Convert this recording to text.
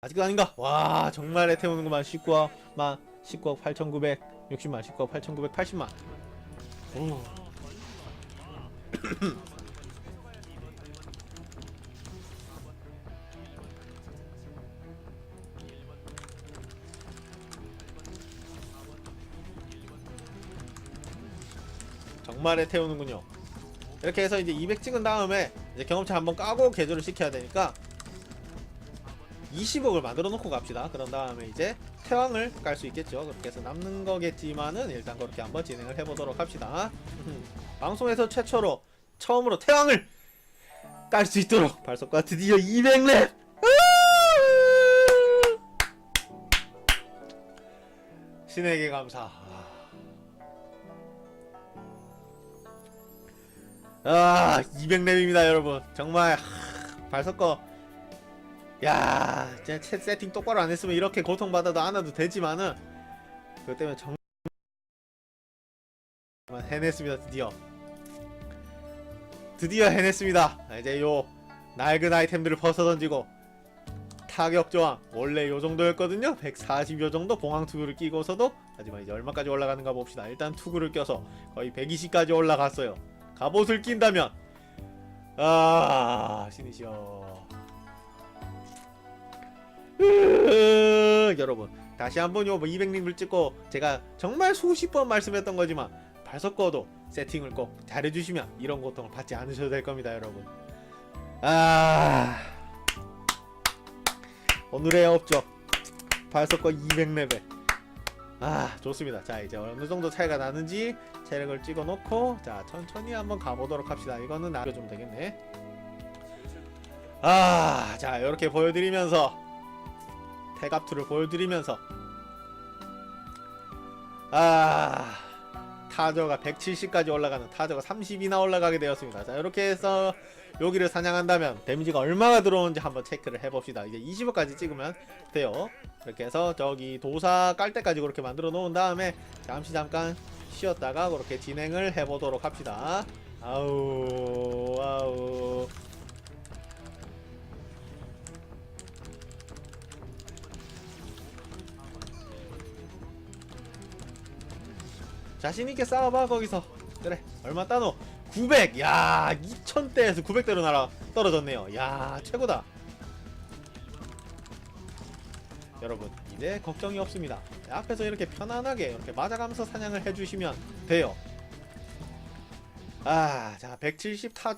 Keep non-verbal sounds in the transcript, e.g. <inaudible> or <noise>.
아직도 아닌가? 와 정말 애태우는구만 19만 19억 8,960만 19억 8,980만 오. 정말 애태우는군요 이렇게 해서 이제 200 찍은 다음에 이제 경험치 한번 까고 개조를 시켜야 되니까 20억을 만들어 놓고 갑시다. 그런 다음에 이제 태왕을 깔 수 있겠죠. 그렇게 해서 남는 거겠지만은 일단 그렇게 한번 진행을 해보도록 합시다. <laughs> 방송에서 최초로 처음으로 태왕을 깔 수 있도록 발석과 드디어 200렙! <laughs> 신에게 감사. 아, 200렙입니다, 여러분. 정말 하, 발석거 야, 진짜 챗 세팅 똑바로 안 했으면 이렇게 고통받아도 안 와도 되지만은 그것 때문에 정말 해냈습니다, 드디어. 드디어 해냈습니다. 아, 이제 요 낡은 아이템들을 벗어던지고 타격 저항 원래 요 정도였거든요. 140여 정도 봉황 투구를 끼고서도 하지만 이제 얼마까지 올라가는가 봅시다. 일단 투구를 껴서 거의 120까지 올라갔어요. 갑옷을 낀다면 아 신이시여. 으, 여러분 다시 한번 요 200링을 찍고 제가 정말 수십 번 말씀했던 거지만 발석거도 세팅을 꼭 잘해주시면 이런 고통을 받지 않으셔도 될 겁니다 여러분 아 오늘의 업적 발석거 200레벨 아 좋습니다 자 이제 어느 정도 차이가 나는지 체력을 찍어 놓고 자 천천히 한번 가보도록 합시다 이거는 남겨주면 되겠네 아자 이렇게 보여드리면서 태갑투를 보여드리면서. 아 타저가 170까지 올라가는 타저가 30이나 올라가게 되었습니다. 자 이렇게 해서 여기를 사냥한다면 데미지가 얼마나 들어오는지 한번 체크를 해봅시다. 이제 20억까지 찍으면 돼요. 이렇게 해서 저기 도사 깔 때까지 그렇게 만들어 놓은 다음에 잠시 잠깐 쉬었다가 그렇게 진행을 해보도록 합시다. 아우 아우 자신있게 싸워봐 거기서. 그래 얼마 따노? 900 야 2000대에서 900대로 날아 떨어졌네요. 야 최고다. 여러분 이제 걱정이 없습니다. 앞에서 이렇게 편안하게 이렇게 맞아가면서 사냥을 해주시면 돼요. 아자 170 타저